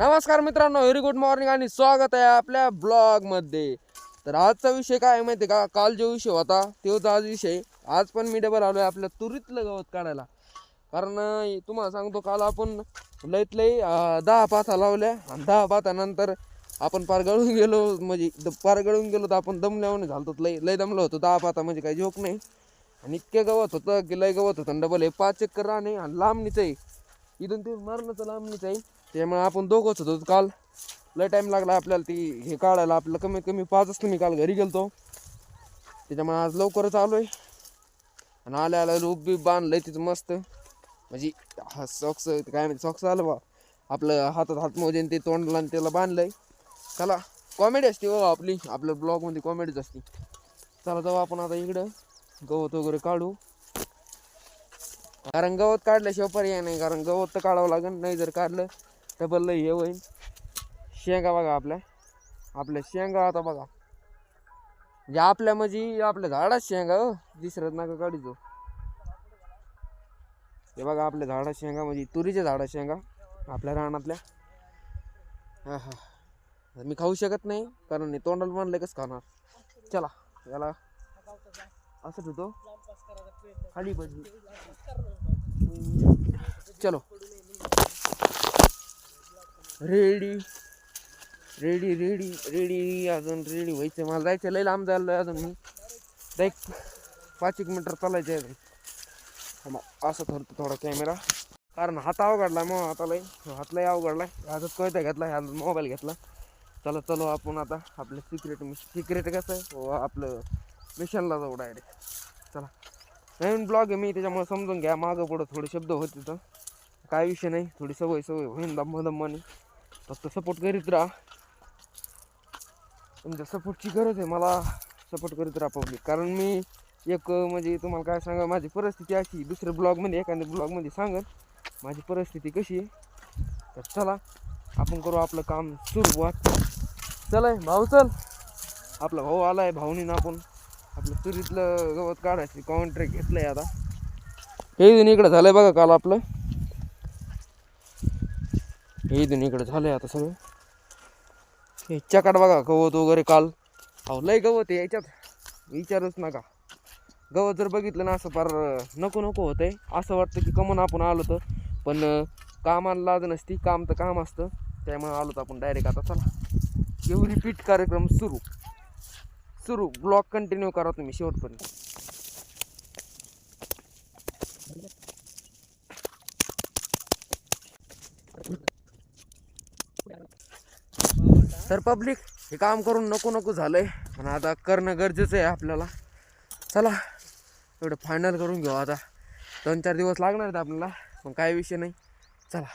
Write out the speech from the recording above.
नमस्कार मित्रांनो very good morning आणि स्वागत आहे आपल्या ब्लॉगमध्ये तर आजचा विषय काय आहे माहिती आहे का? काल जो विषय होता तोच आज विषय आज पण मी डबल आलो आहे आपल्या तुरीतलं गवत काढायला. कारण तुम्हाला सांगतो काल आपण लईत लई दहा पाथा लावल्या आणि दहा पाथानंतर आपण पार गळून गेलो म्हणजे द- पार गळून गेलो तर आपण दमल्यावर झालतो. लई लई दमलं होतो. दहा पाथा म्हणजे काही जोक नाही. आणि इतके गवत होतं की लय गवत होतं. डबल हे पाच चक्कर राहणे आणि लांबणीचं आहे. इथून ते मरणाचं लांबणीचं आहे. त्यामुळे आपण दोघंच होतो काल. लय टाईम लागला आपल्याला ती हे काढायला. आपलं कमीत कमी पाच वाजता मी काल घरी गेलतो. त्याच्यामुळे आज लवकरच आलो आहे आणि आल्या आल्या रूप बी बांधलंय तिथं मस्त. म्हणजे हा सॉक्स काय म्हणते सॉक्स आलं बा. आपलं हातात हात मोजेन ते तोंडला आणि त्याला बांधलंय. चला कॉमेडी असते हो आपली. आपल्या ब्लॉगमध्ये कॉमेडीच असते. चला जाऊ आपण आता इकडं. गवत वगैरे काढू. कारण गवत काढल्याशिवाय पर्याय नाही. कारण गवत तर काढावं लागेल. नाही जर काढलं डबल लई हे होईल. शेंगा बघा आपल्या. आपल्या शेंगा आता बघा. म्हणजे आपल्या म्हणजे आपल्या झाडात शेंगा हो. दिसरत नका काढीचो हे बघा आपल्या झाडा शेंगा म्हणजे तुरीच्या झाडा शेंगा. आपल्या रानातल्या. हा हा. मी खाऊ शकत नाही कारण तोंडाला म्हणलं कसं खाणार. चला याला असं होतो खाली पाहिजे चलो. रेडी. रेडी रेडी रेडी अजून रेडी व्हायचं मला जायचं लय लांब जायला अजून मी. एक पाच एक मीटर चालायचं आहे अजून असं ठरतो थोडा कॅमेरा. कारण हात अवघडला मग आता लय. हात लय अवघडला हातात कोयता घेतला ह्या मोबाईल घेतला. चला चलो आपण आता आपलं सिक्रेट सिक्रेट कसं आहे? हो आपलं मिशनला जाऊ डायरेक्ट चला. नवीन ब्लॉग आहे मी त्याच्यामुळे समजून घ्या. मागं पुढं थोडे शब्द होते तर. काय विषय नाही. थोडी सवय सवय होईन दम्म दम्माने फक्त सपोर्ट करीत राहा. तुमच्या सपोर्टची गरज आहे मला सपोर्ट करीत राहा पब्लिक कारण मी एक म्हणजे तुम्हाला काय सांगा माझी परिस्थिती अशी दुसऱ्या ब्लॉगमध्ये एखाद्या ब्लॉगमध्ये सांगत माझी परिस्थिती कशी आहे. तर चला आपण करू आपलं काम सुरुवात. चला भाऊ चल. आपला भाऊ आला आहे भाऊनीनं आपण आपलं तुरीतलं गवत काढायचं कॉन्ट्रॅक्ट आहे आता. हे इकडं झालं आहे बघा काल आपलं. हे इथून इकडं झालंय आता सगळं. हे चकाट बघा गवत वगैरे काल. अहो लय गवत आहे याच्यात. विचारूच नका. गवत जर बघितलं ना असं फार नको नको होतंय. असं वाटतं की कमन आपण आलो तर. पण कामाला लाज नसती काम तर काम असतं. त्यामुळे आलो तर आपण डायरेक्ट आता चला. येऊ रिपीट कार्यक्रम सुरू. सुरू. ब्लॉग कंटिन्यू करा तुम्ही शेवटपर्यंत. तर पब्लिक हे काम करून नको नको आहे पण आता करणं गरजेचं आहे आपल्याला. चला एवढं फायनल करून घेऊ आता. दोन चार दिवस लागणार आहेत आपल्याला पण काय विषय नाही. चला.